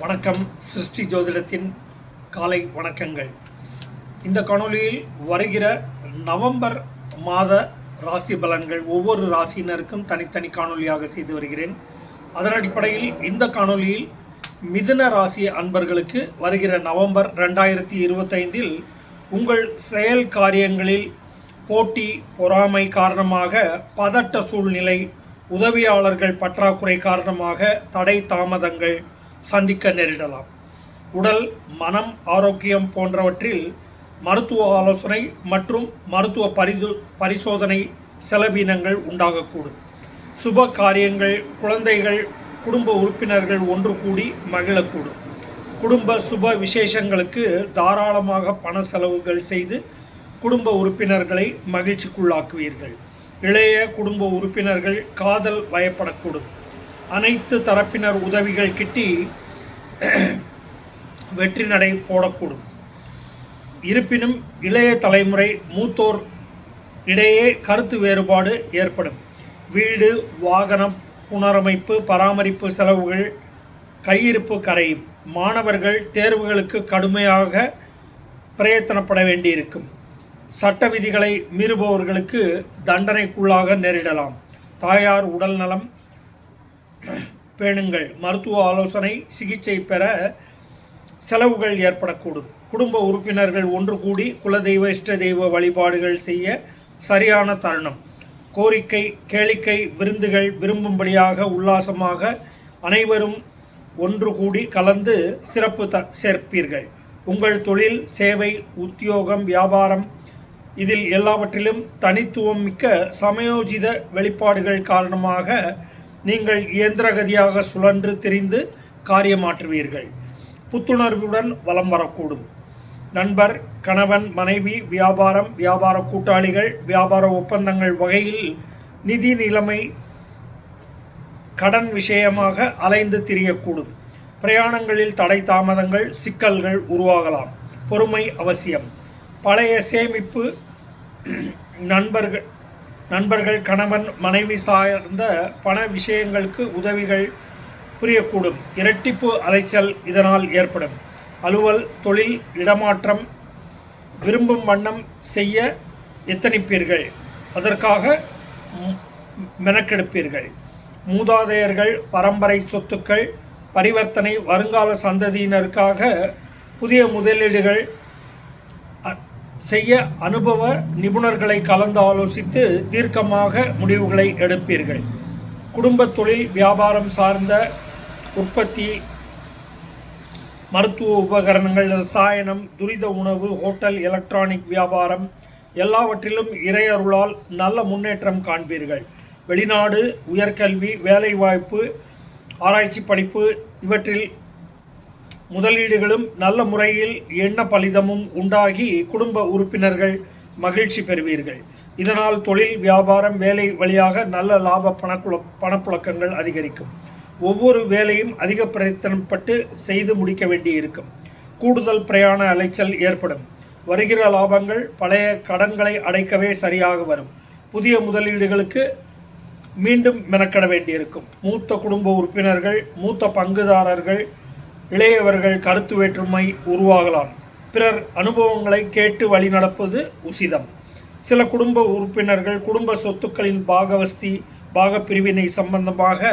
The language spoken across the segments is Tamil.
வணக்கம் சிருஷ்டி ஜோதிடத்தின் காலை வணக்கங்கள். இந்த காணொலியில் வருகிற நவம்பர் மாத ராசி பலன்கள் ஒவ்வொரு ராசியினருக்கும் தனித்தனி காணொளியாக செய்து வருகிறேன். அதன் அடிப்படையில் இந்த காணொளியில் மிதுன ராசி அன்பர்களுக்கு வருகிற நவம்பர் ரெண்டாயிரத்தி இருபத்தைந்தில் உங்கள் செயல் காரியங்களில் போட்டி பொறாமை காரணமாக பதட்ட சூழ்நிலை உதவியாளர்கள் பற்றாக்குறை காரணமாக தடை தாமதங்கள் சந்திக்க நேரிடலாம். உடல் மனம் ஆரோக்கியம் போன்றவற்றில் மருத்துவ ஆலோசனை மற்றும் மருத்துவ பரிது பரிசோதனை செலவினங்கள் உண்டாகக்கூடும். சுப காரியங்கள் குழந்தைகள் குடும்ப உறுப்பினர்கள் ஒன்று கூடி மகிழக்கூடும். குடும்ப சுப விசேஷங்களுக்கு தாராளமாக பண செலவுகள் செய்து குடும்ப உறுப்பினர்களை மகிழ்ச்சிக்குள்ளாக்குவீர்கள். இளைய குடும்ப உறுப்பினர்கள் காதல் வயப்படக்கூடும். அனைத்து தரப்பினர் உதவிகள் கிட்டி வெற்றி நடை போடக்கூடும். இருப்பினும் இளைய தலைமுறை மூத்தோர் இடையே கருத்து வேறுபாடு ஏற்படும். வீடு வாகனம் புனரமைப்பு பராமரிப்பு செலவுகள் கையிருப்பு கரையும். மாணவர்கள் தேர்வுகளுக்கு கடுமையாக பிரயத்தனப்பட வேண்டியிருக்கும். சட்ட விதிகளை மீறுபவர்களுக்கு தண்டனைக்குள்ளாக நேரிடலாம். தாயார் உடல் நலம் பேணுங்கள். மருத்துவ ஆலோசனை சிகிச்சை பெற செலவுகள் ஏற்படக்கூடும். குடும்ப உறுப்பினர்கள் ஒன்று கூடி குலதெய்வ இஷ்ட தெய்வ வழிபாடுகள் செய்ய சரியான தருணம். கோரிக்கை கேளிக்கை விருந்துகள் விரும்பும்படியாக உல்லாசமாக அனைவரும் ஒன்று கூடி கலந்து சிறப்பு த சேர்ப்பீர்கள். உங்கள் தொழில் சேவை உத்தியோகம் வியாபாரம் இதில் எல்லாவற்றிலும் தனித்துவம் மிக்க சமயோஜித வெளிப்பாடுகள் காரணமாக நீங்கள் இயந்திரகதியாக சுழன்று திரிந்து காரியமாற்றுவீர்கள். புத்துணர்வுடன் வலம் வரக்கூடும். நண்பர் கணவன் மனைவி வியாபாரம் வியாபார கூட்டாளிகள் வியாபார ஒப்பந்தங்கள் வகையில் நிதி நிலைமை கடன் விஷயமாக அலைந்து திரியக்கூடும். பிரயாணங்களில் தடை தாமதங்கள் சிக்கல்கள் உருவாகலாம். பொறுமை அவசியம். பழைய சேமிப்பு நண்பர்கள் நண்பர்கள் கணவன் மனைவி சார்ந்த பண விஷயங்களுக்கு உதவிகள் புரியக்கூடும். இரட்டிப்பு அலைச்சல் இதனால் ஏற்படும். அலுவல் தொழில் இடமாற்றம் விரும்பும் வண்ணம் செய்ய எத்தனிப்பீர்கள்? அதற்காக மெனக்கெடுப்பீர்கள். மூதாதையர்கள் பரம்பரை சொத்துக்கள் பரிவர்த்தனை வருங்கால சந்ததியினருக்காக புதிய முதலீடுகள் செய்ய அனுபவ நிபுணர்களை கலந்து ஆலோசித்து தீர்க்கமாக முடிவுகளை எடுப்பீர்கள். குடும்ப தொழில் வியாபாரம் சார்ந்த உற்பத்தி மருத்துவ உபகரணங்கள் ரசாயனம் துரித உணவு ஹோட்டல் எலக்ட்ரானிக் வியாபாரம் எல்லாவற்றிலும் இறையருளால் நல்ல முன்னேற்றம் காண்பீர்கள். வெளிநாடு உயர்கல்வி வேலைவாய்ப்பு ஆராய்ச்சி படிப்பு இவற்றில் முதலீடுகளும் நல்ல முறையில் எண்ண பலிதமும் உண்டாகி குடும்ப உறுப்பினர்கள் மகிழ்ச்சி பெறுவீர்கள். இதனால் தொழில் வியாபாரம் வேலை வழியாக நல்ல லாப பணக்குழ பணப்புழக்கங்கள் அதிகரிக்கும். ஒவ்வொரு வேலையும் அதிக பிரயத்தனப்பட்டு செய்து முடிக்க வேண்டியிருக்கும். கூடுதல் பிரயாண அலைச்சல் ஏற்படும். வருகிற லாபங்கள் பழைய கடன்களை அடைக்கவே சரியாக வரும். புதிய முதலீடுகளுக்கு மீண்டும் மெனக்கட வேண்டியிருக்கும். மூத்த குடும்ப உறுப்பினர்கள் மூத்த பங்குதாரர்கள் இளையவர்கள் கருத்து வேற்றுமை உருவாகலாம். பிறர் அனுபவங்களை கேட்டு வழிநடப்பது உசிதம். சில குடும்ப உறுப்பினர்கள் குடும்ப சொத்துக்களின் பாகவஸ்தி பாகப்பிரிவினை சம்பந்தமாக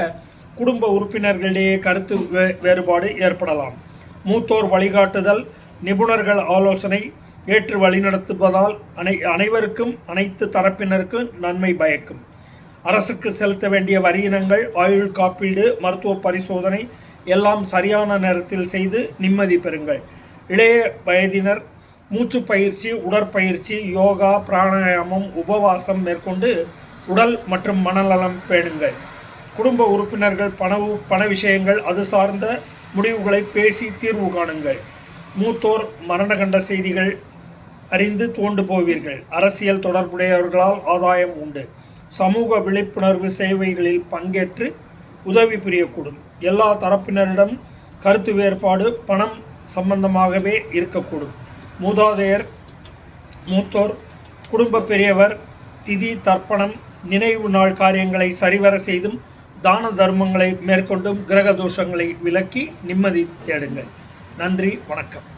குடும்ப உறுப்பினர்களிடையே கருத்து வே வேறுபாடு ஏற்படலாம். மூத்தோர் வழிகாட்டுதல் நிபுணர்கள் ஆலோசனை ஏற்று வழிநடத்துவதால் அனை அனைவருக்கும் அனைத்து தரப்பினருக்கும் நன்மை பயக்கும். அரசுக்கு செலுத்த வேண்டிய வரியினங்கள் ஆயுள் காப்பீடு மருத்துவ பரிசோதனை எல்லாம் சரியான நேரத்தில் செய்து நிம்மதி பெறுங்கள். இளைய வயதினர் மூச்சு பயிற்சி உடற்பயிற்சி யோகா பிராணாயாமம் உபவாசம் மேற்கொண்டு உடல் மற்றும் மனநலம் பேணுங்கள். குடும்ப உறுப்பினர்கள் பணவு பண விஷயங்கள் அது சார்ந்த முடிவுகளை பேசி தீர்வு காணுங்கள். மூத்தோர் மரணகண்ட செய்திகள் அறிந்து தோண்டு போவீர்கள். அரசியல் தொடர்புடையவர்களால் ஆதாயம் உண்டு. சமூக விழிப்புணர்வு சேவைகளில் பங்கேற்று உதவி புரியக்கூடும். எல்லா தரப்பினரிடம் கருத்து வேறுபாடு பணம் சம்பந்தமாகவே இருக்கக்கூடும். மூதாதையர் மூத்தோர் குடும்ப பெரியவர் திதி தர்ப்பணம் நினைவு நாள் காரியங்களை சரிவர செய்தும் தான தர்மங்களை மேற்கொண்டும் கிரக தோஷங்களை விலக்கி நிம்மதி தேடுங்கள். நன்றி வணக்கம்.